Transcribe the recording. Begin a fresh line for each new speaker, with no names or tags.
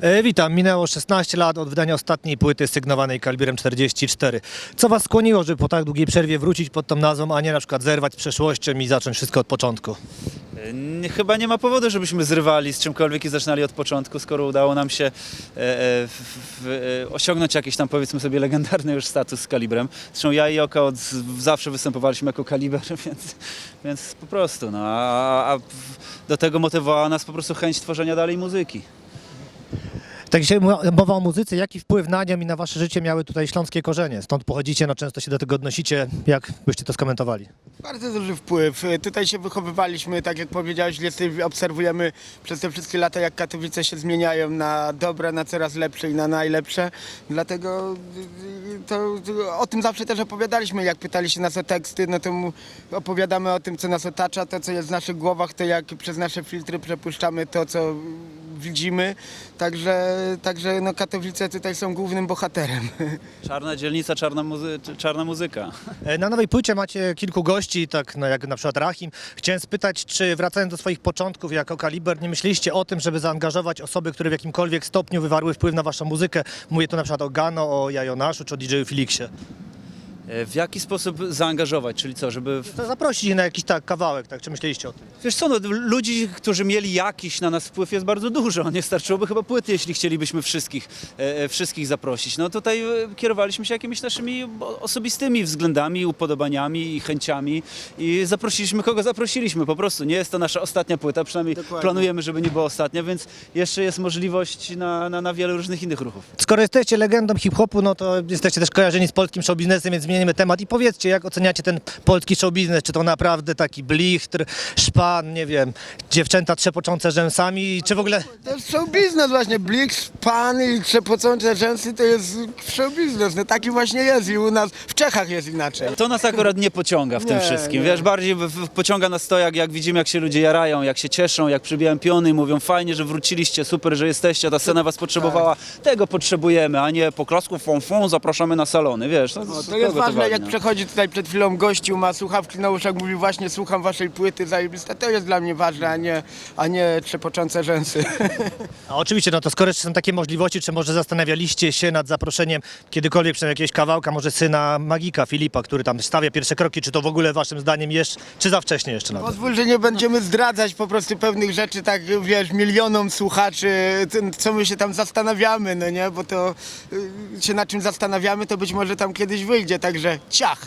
E, witam, minęło 16 lat od wydania ostatniej płyty sygnowanej kalibrem 44. Co Was skłoniło, żeby po tak długiej przerwie wrócić pod tą nazwą, a nie na przykład zerwać z przeszłością i zacząć wszystko od początku?
Chyba nie ma powodu, żebyśmy zrywali z czymkolwiek i zaczynali od początku, skoro udało nam się e, e, w, w, e, osiągnąć jakiś tam powiedzmy sobie legendarny już status z kalibrem. Zresztą ja i Oko od, zawsze występowaliśmy jako kaliber, więc, więc po prostu. No, a, a do tego motywowała nas po prostu chęć tworzenia dalej muzyki.
Tak dzisiaj mo- mowa o muzyce, jaki wpływ na nią i na Wasze życie miały tutaj śląskie korzenie? Stąd pochodzicie, no często się do tego odnosicie. Jak byście to skomentowali?
Bardzo duży wpływ. Y, Tutaj się wychowywaliśmy, tak jak powiedziałeś, obserwujemy przez te wszystkie lata, jak Katowice się zmieniają na dobre, na coraz lepsze i na najlepsze. Dlatego y, y, to, to o tym zawsze też opowiadaliśmy. Jak pytali się nas o teksty, no to opowiadamy o tym, co nas otacza, to, co jest w naszych głowach, to jak przez nasze filtry przepuszczamy to, co widzimy. Także, także no, Katowice tutaj są głównym bohaterem.
Czarna dzielnica, czarna, muzy- czarna muzyka.
E, Na nowej płycie macie kilku gości, tak no jak na przykład Rahim. Chciałem spytać, czy wracając do swoich początków jako kaliber, nie myśleliście o tym, żeby zaangażować osoby, które w jakimkolwiek stopniu wywarły wpływ na waszą muzykę? Mówię tu na przykład o Gano, o Jajonaszu czy o DJ-u Felixie.
E, W jaki sposób zaangażować, czyli co, żeby
To zaprosić ich na jakiś tak kawałek, tak? Czy myśleliście o tym?
Wiesz co, no, ludzi, którzy mieli jakiś na nas wpływ jest bardzo dużo. Nie starczyłoby chyba płyty, jeśli chcielibyśmy wszystkich, e, e, wszystkich zaprosić. No tutaj e, kierowaliśmy się jakimiś naszymi osobistymi względami, upodobaniami i chęciami i zaprosiliśmy kogo zaprosiliśmy po prostu. Nie jest to nasza ostatnia płyta, przynajmniej
Dokładnie.
planujemy, żeby nie była ostatnia, więc jeszcze jest możliwość na, na, na wiele różnych innych ruchów.
Skoro jesteście legendą hip-hopu, no to jesteście też kojarzeni z polskim showbiznesem, więc zmienimy temat i powiedzcie, jak oceniacie ten polski showbiznes? Czy to naprawdę taki blichtr, szpan, nie wiem, dziewczęta trzepoczące rzęsami, czy w ogóle...
To jest show biznes właśnie, blik, pan i trzepocące rzęsy to jest show biznes, no taki właśnie jest i u nas, w Czechach jest inaczej.
To nas akurat nie pociąga w tym
Nie,
wszystkim.
nie.
Wiesz, bardziej w, w, pociąga nas to, jak, jak widzimy, jak się ludzie jarają, jak się cieszą, jak przybijają piony i mówią fajnie, że wróciliście, super, że jesteście, ta scena was potrzebowała. Tego potrzebujemy, a nie poklasku fon, fon zapraszamy na salony, wiesz. No,
No, to jest
kogo
ważne, jak
no?
przechodzi tutaj przed chwilą gościu, ma słuchawki na uszach, mówi właśnie słucham waszej płyty zajebiste, to jest dla mnie ważne, a nie, a nie trzepoczące rzęsy.
A oczywiście, no to skoro jeszcze są takie możliwości, czy może zastanawialiście się nad zaproszeniem kiedykolwiek przynajmniej jakiegoś kawałka, może syna Magika, Filipa, który tam stawia pierwsze kroki, czy to w ogóle waszym zdaniem jeszcze, czy za wcześnie jeszcze na to?
Pozwól, że nie będziemy zdradzać po prostu pewnych rzeczy, tak wiesz, milionom słuchaczy, co my się tam zastanawiamy, no nie, bo to y, się nad czym zastanawiamy, to być może tam kiedyś wyjdzie, także ciach.